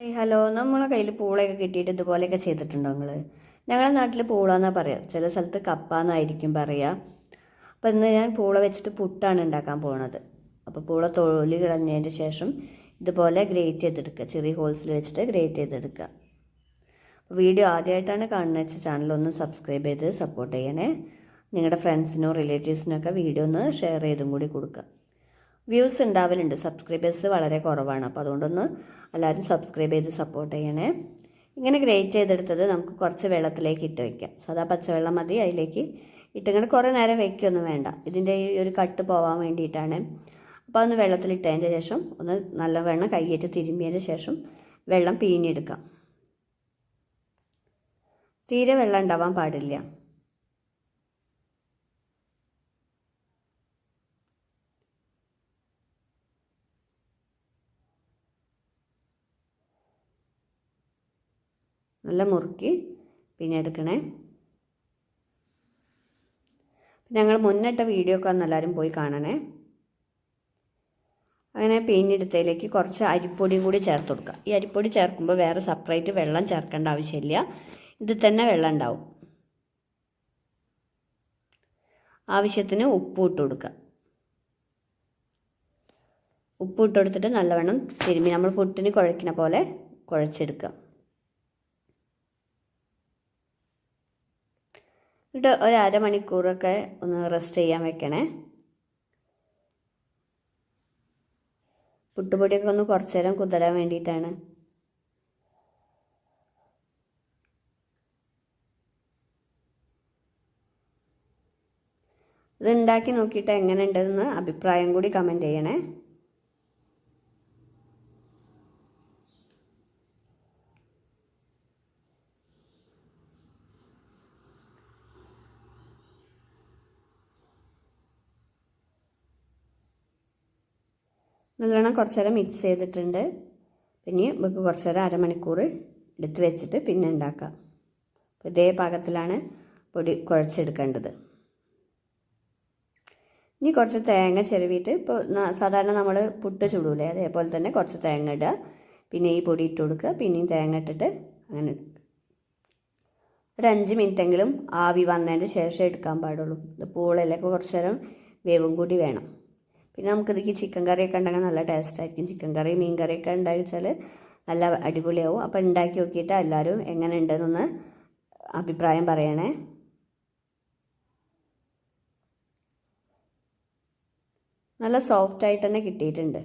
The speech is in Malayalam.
ഹലോ. നമ്മളെ കയ്യിൽ പൂളയൊക്കെ കിട്ടിയിട്ട് ഇതുപോലെയൊക്കെ ചെയ്തിട്ടുണ്ടോ നിങ്ങൾ ഞങ്ങളുടെ നാട്ടിൽ പൂള പറയാം. ചില സ്ഥലത്ത് കപ്പ എന്നായിരിക്കും പറയുക അപ്പോൾ ഇന്ന് ഞാൻ പൂള വെച്ചിട്ട് പുട്ടാണ് ഉണ്ടാക്കാൻ പോണത്. അപ്പോൾ പൂള തൊലി കളഞ്ഞതിന്റെ ശേഷം ഇതുപോലെ ഗ്രേറ്റ് ചെയ്തെടുക്കുക ചെറിയ ഹോൾസിൽ വെച്ചിട്ട് ഗ്രേറ്റ് ചെയ്തെടുക്കുക വീഡിയോ ആദ്യമായിട്ടാണ് കാണുന്നത്. വെച്ചാൽ ചാനലൊന്ന് സബ്സ്ക്രൈബ് ചെയ്ത് സപ്പോർട്ട് ചെയ്യണേ. നിങ്ങളുടെ ഫ്രണ്ട്സിനോ റിലേറ്റീവ്സിനൊക്കെ വീഡിയോ ഒന്ന് ഷെയർ ചെയ്തും കൂടി കൊടുക്കുക വ്യൂസ് ഉണ്ടാവലുണ്ട്. സബ്സ്ക്രൈബേഴ്സ് വളരെ കുറവാണ്. അപ്പോൾ അതുകൊണ്ടൊന്ന് എല്ലാവരും സബ്സ്ക്രൈബ് ചെയ്ത് സപ്പോർട്ട് ചെയ്യണേ. ഇങ്ങനെ ഗ്രേറ്റ് ചെയ്തെടുത്തത് നമുക്ക് കുറച്ച് വെള്ളത്തിലേക്ക് ഇട്ട് വയ്ക്കാം സാധാ പച്ചവെള്ളം മതി. അതിലേക്ക് ഇട്ടിങ്ങനെ കുറേ നേരം വയ്ക്കൊന്നും വേണ്ട. ഇതിന്റെ ഈ ഒരു കട്ട് പോകാൻ വേണ്ടിയിട്ടാണ്. അപ്പോൾ അതൊന്ന് വെള്ളത്തിലിട്ടതിന്റെ ശേഷം ഒന്ന് നല്ലവണ്ണം കൈയേറ്റ് തിരുമ്മിയതിന് ശേഷം വെള്ളം പിഴിഞ്ഞെടുക്കാം തീരെ വെള്ളം ഉണ്ടാവാൻ പാടില്ല. നല്ല മുറുക്കി പിന്നെ എടുക്കണേ. ഞങ്ങൾ മുന്നിട്ട വീഡിയോ ഒക്കെ എല്ലാവരും പോയി കാണണേ. അങ്ങനെ പിഴിഞ്ഞെടുത്തതിലേക്ക് കുറച്ച് അരിപ്പൊടിയും കൂടി ചേർത്ത് കൊടുക്കുക. ഈ അരിപ്പൊടി ചേർക്കുമ്പോൾ വേറെ സെപ്പറേറ്റ് വെള്ളം ചേർക്കേണ്ട ആവശ്യമില്ല. ഇതിൽ തന്നെ വെള്ളം ഉണ്ടാവും. ആവശ്യത്തിന് ഉപ്പ് ഇട്ട് കൊടുക്കുക. ഉപ്പ് ഇട്ട് കൊടുത്തിട്ട് നല്ലവണ്ണം തിരുമ്മി. നമ്മൾ പുട്ടിന് കുഴക്കുന്ന പോലെ കുഴച്ചെടുക്കുക. എന്നിട്ട് ഒരു അരമണിക്കൂറൊക്കെ ഒന്ന് റെസ്റ്റ് ചെയ്യാൻ വെക്കണേ. പുട്ടുപൊടിയൊക്കെ ഒന്ന് കുറച്ച് നേരം കുതിരാൻ വേണ്ടിയിട്ടാണ്. ഇത് ഉണ്ടാക്കി നോക്കിയിട്ട് എങ്ങനെ ഉണ്ടെന്ന് അഭിപ്രായം കൂടി കമന്റ് ചെയ്യണേ. നല്ലോണം കുറച്ച് നേരം മിക്സ് ചെയ്തിട്ടുണ്ട്. പിന്നെ നമുക്ക് കുറച്ച് നേരം അരമണിക്കൂർ എടുത്ത് വെച്ചിട്ട് പിന്നെ ഉണ്ടാക്കാം. ഇതേ പാകത്തിലാണ് പൊടി കുഴച്ചെടുക്കേണ്ടത്. ഇനി കുറച്ച് തേങ്ങ ചെരുവിയിട്ട് ഇപ്പോൾ സാധാരണ നമ്മൾ പുട്ട് ചുടൂലേ അതേപോലെ തന്നെ കുറച്ച് തേങ്ങ ഇടുക. പിന്നെ ഈ പൊടി ഇട്ട് കൊടുക്കുക. പിന്നെയും തേങ്ങ ഇട്ടിട്ട് അങ്ങനെ ഒരു അഞ്ച് മിനിറ്റെങ്കിലും ആവി വന്നതിന്റെ ശേഷം എടുക്കാൻ പാടുള്ളൂ. ഇത് പൂളിലൊക്കെ കുറച്ച് നേരം വേവും കൂടി വേണം. പിന്നെ നമുക്കിതിക്ക് ചിക്കൻ കറിയൊക്കെ ഉണ്ടെങ്കിൽ നല്ല ടേസ്റ്റ് ആയിരിക്കും. ചിക്കൻ കറി മീൻ കറിയൊക്കെ വെച്ചാൽ നല്ല അടിപൊളിയാവും. അപ്പോൾ ഉണ്ടാക്കി നോക്കിയിട്ട് എല്ലാവരും എങ്ങനെ ഉണ്ടെന്നൊന്ന് അഭിപ്രായം പറയണേ. നല്ല സോഫ്റ്റായിട്ട് തന്നെ കിട്ടിയിട്ടുണ്ട്.